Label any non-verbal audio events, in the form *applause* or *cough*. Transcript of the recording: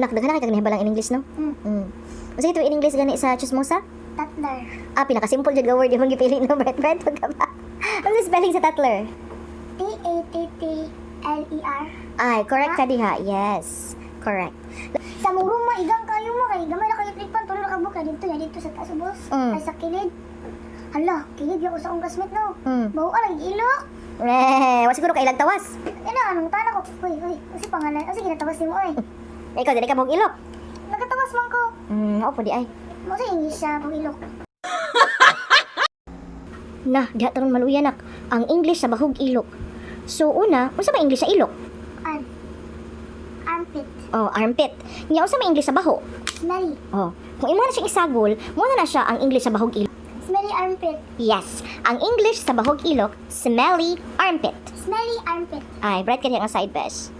Nak, daghan kay kag nahibalang in English, no? Mm. Mm. Ito in English gani sa chismosa? Tatler. Ah, pinaka-simple jud nga word yung gipili no, *laughs* Brett. Brett, ka ba? Ano yung spelling sa Tatler? T-A-T-T-L-E-R. Ay, correct ka diha. Yes. Correct. Sa murong maigang kayo mo kay gamay na kayo tripan tulo ka buka dito na dito sa taas ubos. Mm. Ay sa kilid. Hala, kilid ako sa akong classmate no. Mm. Bawo alang ilok. Eh, wa siguro kailang tawas. Ano anong tana ko? Uy, uy, kasi pangalan. O sige, natawas mo oy. *laughs* Ikaw, dili ka mong ilok. Nagatawas man ko. Hmm, ako po di ay. Mo sa English siya pag ilok. *laughs* Na, diha taron maluya nak. Ang English sa bahog ilok. So, una, unsa ba English sa ilok? An. Armpit. Oh, armpit. Nya unsa may English sa baho? Smelly. Oh, kung imo na siyang isagol, mo na na siya ang English sa bahog ilok. Smelly armpit. Yes, ang English sa bahog ilok, smelly armpit. Smelly armpit. Ay, bright kanya ang side best.